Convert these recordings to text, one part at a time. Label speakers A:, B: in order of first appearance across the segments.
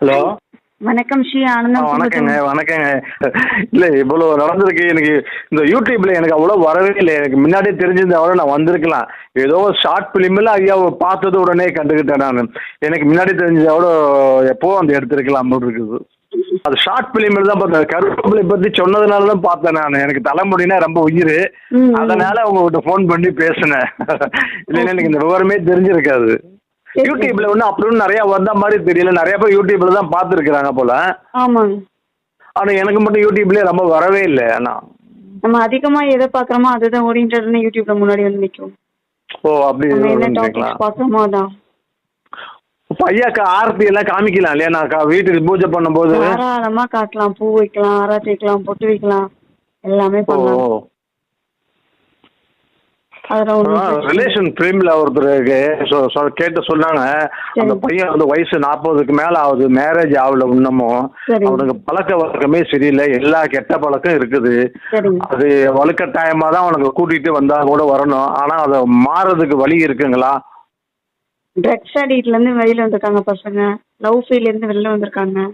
A: Hello?
B: வணக்கம் ஸ்ரீ ஆனந்தம்
A: வணக்கங்க. வணக்கங்க. இல்லை இவ்வளோ நடந்திருக்கு எனக்கு இந்த யூடியூப்ல எனக்கு அவ்வளோ வரவே இல்லை. எனக்கு முன்னாடியே தெரிஞ்சிருந்தா கூட நான் வந்திருக்கலாம். ஏதோ ஷார்ட் ஃபிலிமில் ஐயாவை பார்த்தது உடனே கண்டுக்கிட்டேன் நான். எனக்கு முன்னாடி தெரிஞ்சதை விட எப்போ அந்த எடுத்திருக்கலாம் இருக்குது. அது ஷார்ட் ஃபிலிமில் தான் பார்த்தேன். கருவேப்பிலை பற்றி சொன்னதுனால தான் பார்த்தேன் நான். எனக்கு தலைமுடினா ரொம்ப உயிர். அதனால உங்ககிட்ட ஃபோன் பண்ணி பேசினேன். இல்லைன்னா எனக்கு இந்த விவரமே தெரிஞ்சிருக்காது.
B: சரி.
A: யூடியூப்ல ஒன்றும் அப்படி ஒன்றும் நிறைய வந்த மாதிரி தெரியல. நிறைய பேர் யூடியூப்ல தான் பார்த்துருக்குறாங்க போல.
B: ஆமாங்க.
A: ஆனா எனக்கு மட்டும் யூடியூப்லயே ரொம்ப வரவே இல்லை. ஆனா
B: நம்ம அதிகமா எதை பாக்குறோமோ அதுதான் ஓரியன்டட்னு யூடியூப்ல முன்னாடி வந்து நிக்கும்
A: ஓ அப்படி
B: என்ன டாபிக்ஸ் பாக்குறோமோ அதான்.
A: ஐயாக்கா ஆரத்தி எல்லாம் காமிக்கலாம் இல்லையா? நான் வீட்டுக்கு பூஜை பண்ணும்போது.
B: தாராளமா காட்டலாம். பூ வைக்கலாம் ஆராத்தி வைக்கலாம் பொட்டு வைக்கலாம். எல்லாமே பண்ணலாம்.
A: ரிலேஷன் ஃபிலிம்ல சொ- கேட்டு சொன்னாங்க. அந்த. பையன் வந்து வயசு நாற்பதுக்கு மேல ஆகுது. மேரேஜ் ஆகல இன்னமும். அவனுக்கு பழக்க வழக்கமே சரியில்லை. எல்லா கெட்ட பழக்கம் இருக்குது. அது வலுக்கட்டாயமா தான் அவனுக்கு கூட்டிட்டு வந்தா கூட வரணும். ஆனா அதை மாறதுக்கு வழி இருக்குங்களா?
B: ட்ரக்ஸ் அடிக்ட்ல இருந்து வெளியில வந்திருக்காங்க பசங்க. லவ் ஃபீல்ல இருந்து வெளில வந்திருக்காங்க.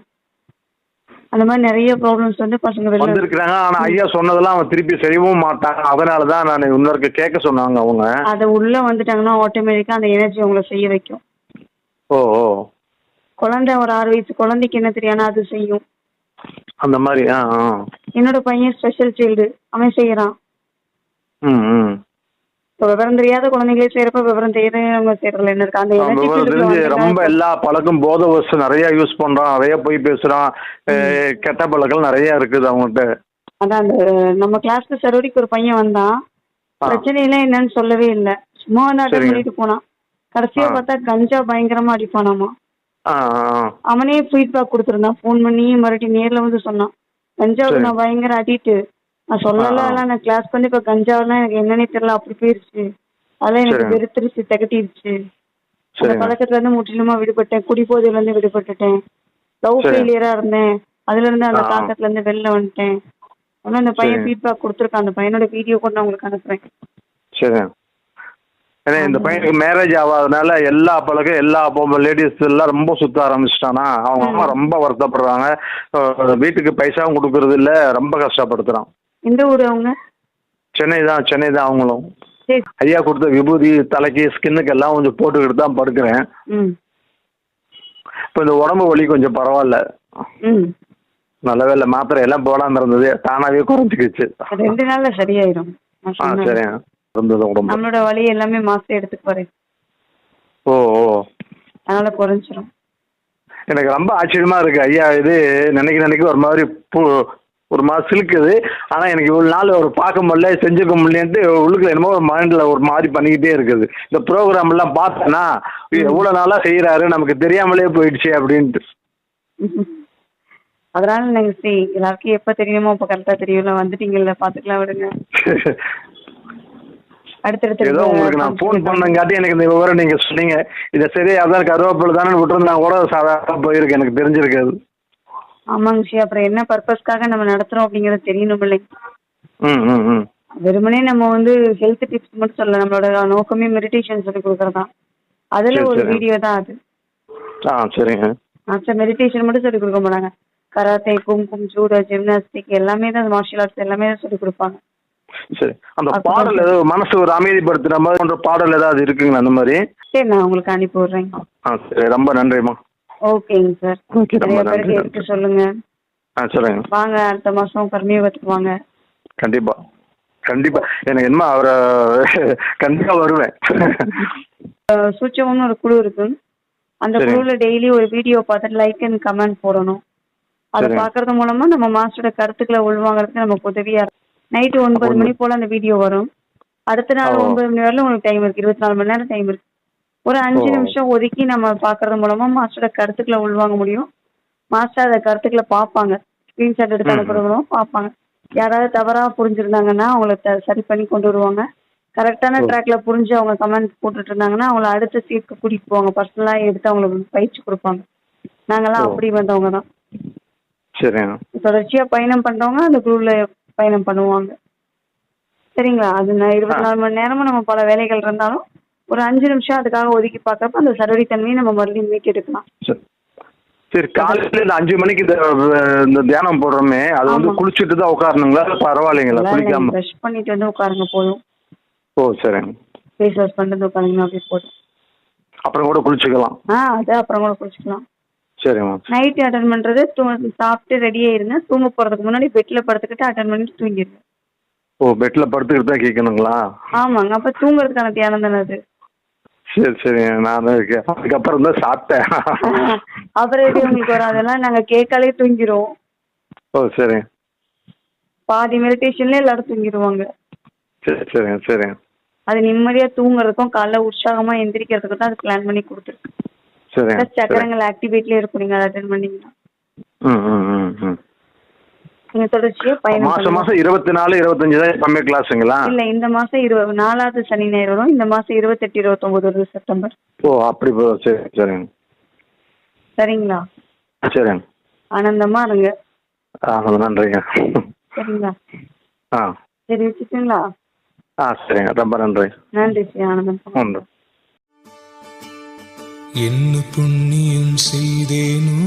B: அந்த மாதிரி நிறைய ப்ராப்ளம்ஸ் வந்து பசங்க
A: வந்திருக்கிறாங்க. ஆனா ஐயா சொன்னதெல்லாம் அவன் திருப்பி செய்யவும் மாட்டாங்க. அதனால தான் நான் இன்னொருக்கு கேட்க சொன்னாங்க அவங்க.
B: அதை உள்ள வந்துட்டாங்கன்னா ஆட்டோமேட்டிக்கா அந்த எனர்ஜி அவங்கள செய்ய வைக்கும்.
A: ஓ ஓ.
B: குழந்தை ஒரு ஆறு வயசு குழந்தைக்கு என்ன தெரியானா அது செய்யும்.
A: அந்த மாதிரி
B: என்னோட பையன் ஸ்பெஷல் சைல்டு அவன் செய்யறான். இப்போ விவரம் தெரியாத குழந்தைங்களே செய்யறப்ப விவரம் தெரியாதவங்க செய்யறதுல என்ன இருக்கு? அந்த
A: தெரிஞ்சு ரொம்ப எல்லா பழக்கம் போதை வசு நிறைய யூஸ் பண்றான் நிறைய போய் பேசுறான். கெட்ட பழக்கம் நிறைய இருக்குது அவங்ககிட்ட
B: அதான் அந்த நம்ம கிளாஸ்க்கு சரோடிக்கு ஒரு பையன் வந்தான். பிரச்சனையெல்லாம் என்னன்னு சொல்லவே இல்லை. சும்மா வந்து அட்டன். பண்ணிட்டு போனான். கடைசியா. பார்த்தா கஞ்சா பயங்கரமா அடிப்பானாமா. அவனே ஃபீட்பேக் கொடுத்துருந்தான். ஃபோன் பண்ணி மறுபடியும் நேர்ல வந்து சொன்னான். கஞ்சாவுக்கு. நான் பயங்கர அடிக்ட்டு நான் சொல்லலாம் நான் கிளாஸ் பண்ணி இப்போ கஞ்சாவெல்லாம் எனக்கு என்னன்னே தெரியல அப்படி போயிருச்சு. அதெல்லாம் எனக்கு. வெறுத்துருச்சு திகட்டிருச்சு. அந்த பழக்கத்துல இருந்து முற்றிலுமா விடுபட்டேன். குடிபோதையில இருந்து விடுபட்டுட்டேன். லவ். ஃபெயிலியரா இருந்தேன். அதுல இருந்து அந்த. தாக்கத்துல இருந்து வெளில வந்துட்டேன். ஆனா அந்த பையன். ஃபீட்பேக் கொடுத்துருக்கான். அந்த பையனோட வீடியோ கூட நான் உங்களுக்கு அனுப்புறேன்.
A: சரி ஏன்னா இந்த பையனுக்கு மேரேஜ் ஆகாதனால எல்லா பழக்கம் எல்லா லேடிஸ் எல்லாம் ரொம்ப சுத்த ஆரம்பிச்சிட்டானா? அவங்க அம்மா ரொம்ப வருத்தப்படுறாங்க. வீட்டுக்கு பைசாவும் கொடுக்கறது இல்ல ரொம்ப கஷ்டப்படுத்துறான்.
B: எந்த ஊர் அவங்க?
A: சென்னை தான் சென்னை தான் அவங்களும்.
B: சரி.
A: ஐயா கொடுத்த விபூதி தலைக்கு ஸ்கின்னுக்கு எல்லாம் கொஞ்சம் போட்டுக்கிட்டு தான் படுக்கிறேன். இப்போ இந்த உடம்பு வலி கொஞ்சம் பரவாயில்ல. நல்ல வேலை மாத்திரை எல்லாம் போடாம இருந்தது தானாவே குறைஞ்சிக்கிச்சு.
B: ரெண்டு நாள்ல
A: ஆ
B: சொன்னேன்.
A: சரிங்க. இருந்தது உடம்பு.
B: நம்மளோட வலி எல்லாமே மாசம் எடுத்துக்கு போறேன்
A: ஓ ஓ.
B: அதனால குறைஞ்சிரும்.
A: எனக்கு ரொம்ப ஆச்சரியமா இருக்கு ஐயா இது நினைக்க நினைக்க ஒரு மாதிரி ஒரு மாதிரி சிலுக்குது. ஆனா எனக்கு இவ்வளவு நாள் ஒரு பார்க்க முடியல செஞ்சுக்க முடியலன்ட்டு உள்ளுக்குள்ள என்னமோ ஒரு மைண்ட்ல ஒரு மாதிரி பண்ணிக்கிட்டே இருக்குது. இந்த ப்ரோக்ராம் எல்லாம் பார்த்தேன்னா எவ்வளவு நாளா செய்யறாரு நமக்கு தெரியாமலே போயிடுச்சு அப்படின்ட்டு.
B: அதனால நாங்க சரி எல்லாருக்கும் எப்ப தெரியுமோ அப்ப கரெக்டா தெரியும்ல வந்துட்டீங்கல்ல பாத்துக்கலாம் விடுங்க. அடுத்தடுத்து
A: ஏதோ உங்களுக்கு நான் ஃபோன் பண்ணங்காட்டி எனக்கு இந்த விவரம் நீங்க சொன்னீங்க. இதை சரி அதான் கருவேப்பிலை தானே விட்டுருந்தா கூட சாதாரண போயிருக்கு எனக்கு தெரிஞ்சிருக்காது.
B: ஆமாங்க ஸ்ரீ அப்புறம் என்ன பர்பஸ்க்காக நம்ம நடத்துறோம் அப்படிங்கறது தெரியணும் இல்லைங்க
A: ம் ம் ம்.
B: வெறுமனே நம்ம வந்து ஹெல்த் டிப்ஸ் மட்டும் சொல்ல நம்மளோட நோக்கமே மெடிடேஷன் சொல்லி கொடுக்கறதா. அதுல
A: சரி,
B: ஒரு. வீடியோ தான் அது.
A: ஆ சரிங்க.
B: மற்ற மெடிடேஷன் மட்டும் சொல்லி கொடுக்க மாட்டாங்க. கராத்தே கும்கும் ஜூடோ ஜிம்னாஸ்டிக் எல்லாமே தான் மார்ஷியல் ஆர்ட்ஸ் எல்லாமே தான் சொல்லி கொடுப்பாங்க.
A: சரி. அந்த
B: அப்ப
A: பாடல் ஏதோ மனசு ஒரு அமைதிப்படுத்துற மாதிரி போன்ற பாடல் ஏதாவது இருக்குங்களா அந்த மாதிரி?
B: சரி நான் உங்களுக்கு அனுப்பி
A: ஆ சரி. ரொம்ப நன்றிம்மா.
B: ஓகேங்க சார். நிறைய சொல்லுங்க.
A: ஆ சொல்லுங்க.
B: வாங்க அடுத்த மாசம் கர்மியோகத்துக்கு வாங்க.
A: கண்டிப்பா. கண்டிப்பா. எனக்கு என்ன அவரை கண்டிப்பா வருவேன்.
B: அஹ் சூச்சகம்னு ஒரு குழு இருக்கு. அந்த. குழுல டெய்லி ஒரு வீடியோ பார்த்துட்டு லைக் அண்ட் கமெண்ட் போடணும். அதை
A: சரிங்க.
B: பார்க்கறது மூலமா நம்ம மாஸ்டரோட கருத்துக்களை உள்வாங்கறதுக்கு நமக்கு உதவியா இருக்கும். நைட்டு ஒன்பது. மணி போல அந்த வீடியோ வரும். அடுத்த நாள். ஒன்பது மணி வரையிலும் உங்களுக்கு டைம் இருக்கு. இருபத்தி நாலு மணி நேரம் டைம் இருக்கு. ஒரு அஞ்சு. நிமிஷம் ஒதுக்கி நம்ம பார்க்கறது மூலமா மாஸ்டரோட கருத்துக்களை உள்வாங்க முடியும். மாஸ்டர் அந்த கருத்துக்களை பார்ப்பாங்க. ஸ்கிரீன்ஷாட் எடுத்து. அனுப்புறது மூலம் பார்ப்பாங்க. யாராவது தவறா புரிஞ்சிருந்தாங்கன்னா அவங்கள சரி பண்ணி கொண்டு வருவாங்க. கரெக்டான. ட்ராக்ல புரிஞ்சு அவங்க கமெண்ட் போட்டுட்டு இருந்தாங்கன்னா அவங்கள அடுத்த சீட்க்கு கூட்டிட்டு போவாங்க. பர்சனலா எடுத்து அவங்களுக்கு பயிற்சி கொடுப்பாங்க. நாங்கெல்லாம். அப்படி வந்தவங்க தான். தொடர்ச்சியா பயணம் பண்றவங்க அந்த குரூப்ல பயணம் பண்ணுவாங்க. சரிங்களா? அது இருபத்தி நாலு மணி நேரமும் நம்ம பல வேலைகள் இருந்தாலும் ஒரு அஞ்சு நிமிஷம் அதுக்காக ஒதுக்கி பார்க்கறப்ப அந்த சரவடி தன்மையை நம்ம மறுபடியும் மீட்டெடுக்கலாம்
A: சரி. சரி காலையில இந்த அஞ்சு மணிக்கு இந்த தியானம் போடுறோமே அது வந்து. குளிச்சுட்டு தான் உட்காரணுங்களா? பரவாயில்லைங்களா? குளிக்காம?
B: ப்ரஷ் பண்ணிட்டு வந்து உட்காருங்க போதும்.
A: ஓ சரிங்க.
B: ஃபேஸ் வாஷ் பண்ணிட்டு உட்காருங்க அப்படியே போதும்.
A: அப்புறம் கூட குளிச்சுக்கலாம்.
B: ஆ அது அப்புறம் கூட குளிச்சுக்கலாம்.
A: சரிம்மா
B: நைட் அட்டன் பண்றது சாப்பிட்டு ரெடி ஆயிருங்க தூங்க போறதுக்கு முன்னாடி பெட்ல படுத்துக்கிட்டு அட்டன் பண்ணிட்டு தூங்கிடுங்க.
A: ஓ பெட்ல படுத்துக்கிட்டு தான் கேட்கணுங்களா?
B: ஆமாங்க அப்ப தூங்குறதுக்கான தியானம் தானே அது?
A: சரி சரிங்க நான் இருக்கேன். அதுக்கப்புறம் தான் சாப்பிட்டேன்.
B: அப்புறம் எப்படி உங்களுக்கு வரும்? அதெல்லாம் நாங்க கேட்காலே தூங்கிடுவோம்
A: ஓ சரி.
B: பாதி மெடிடேஷன்ல எல்லாரும் தூங்கிடுவாங்க
A: சரி சரிங்க சரிங்க
B: அது நிம்மதியா தூங்குறதுக்கும் காலைல உற்சாகமா எந்திரிக்கிறதுக்கும் தான் அது பிளான் பண்ணி கொடுத்துருக்கு.
A: சரி
B: சக்கரங்கள் ஆக்டிவேட்லயே இருக்கும். நீங்க அதை அட்டன் பண்ணீங்கன்னா.
A: ம் ம் ம் ம்.
B: நீங்க தொடர்ச்சியா பயணம்
A: மாசம். மாசம் இருபத்தி நாலு இருபத்தஞ்சு தான் எப்பவுமே கிளாஸுங்களா
B: இல்ல இந்த மாசம் இருபது நாலாவது சனி ஞாயிறு வரும். இந்த மாசம் இருபத்தெட்டு இருபத்தொன்பது வருது செப்டம்பர்.
A: ஓ அப்படி சரி சரிங்க.
B: சரிங்களா?
A: சரிங்க.
B: ஆனந்தமா இருங்க.
A: ஆ நன்றிங்க.
B: சரிங்களா?
A: ஆ.
B: சரி வச்சுட்டுங்களா?
A: ஆ சரிங்க. ரொம்ப நன்றி.
B: நன்றி ஸ்ரீ ஆனந்தம்.
A: உண்டு
C: என்ன புண்ணியம் செய்தேனோ